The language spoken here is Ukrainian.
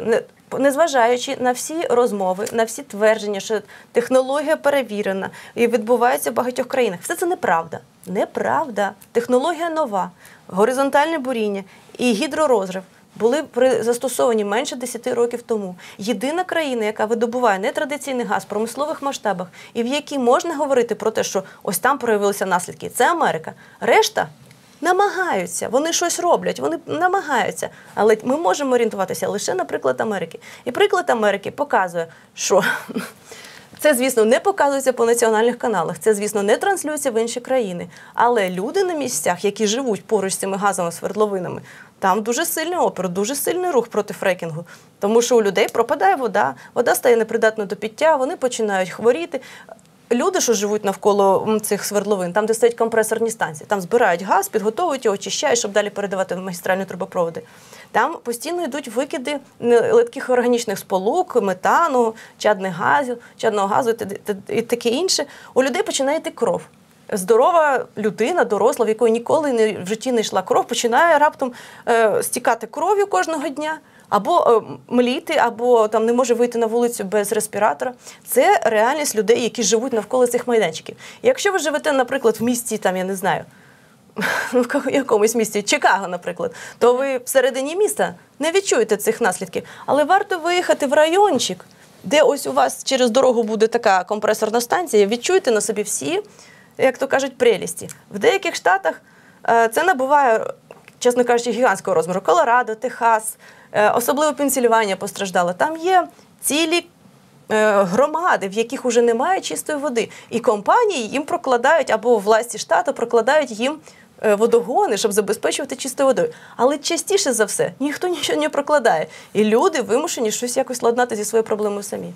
Не- Незважаючи на всі розмови, на всі твердження, що технологія перевірена і відбувається в багатьох країнах, все це неправда. Неправда. Технологія нова, горизонтальне буріння і гідророзрив були застосовані менше 10 років тому. Єдина країна, яка видобуває нетрадиційний газ в промислових масштабах, і в якій можна говорити про те, що ось там проявилися наслідки, це Америка. Решта намагаються, вони щось роблять, вони намагаються. Але ми можемо орієнтуватися лише на приклад Америки. І приклад Америки показує, що це, звісно, не показується по національних каналах, це, звісно, не транслюється в інші країни. Але люди на місцях, які живуть поруч з цими газовими свердловинами, там дуже сильний опір, дуже сильний рух проти фрекінгу. Тому що у людей пропадає вода, вода стає непридатною до пиття, вони починають хворіти. Люди, що живуть навколо цих свердловин, там, де стоять компресорні станції, там збирають газ, підготовують його, очищають, щоб далі передавати в магістральні трубопроводи. Там постійно йдуть викиди литких органічних сполук, метану, чадних газів, чадного газу і таке інше. У людей починає йти кров. Здорова людина, доросла, в якої ніколи не, в житті не йшла кров, починає раптом е, стікати кров'ю кожного дня. Або е, мліти, або там не може вийти на вулицю без респіратора. Це реальність людей, які живуть навколо цих майданчиків. Якщо ви живете, наприклад, в місті, там я не знаю, ну, в якомусь місті, Чикаго, наприклад, то ви всередині міста не відчуєте цих наслідків. Але варто виїхати в райончик, де ось у вас через дорогу буде така компресорна станція, відчуєте на собі всі, як то кажуть, прелісті. В деяких штатах е, це набуває, чесно кажучи, гігантського розміру. Колорадо, Техас, е, особливо Пенсільванія постраждала. Там є цілі е, громади, в яких уже немає чистої води. І компанії їм прокладають або власті штату прокладають їм е, водогони, щоб забезпечувати чистою водою. Але частіше за все ніхто нічого не прокладає. І люди вимушені щось якось ладнати зі своєю проблемою самі.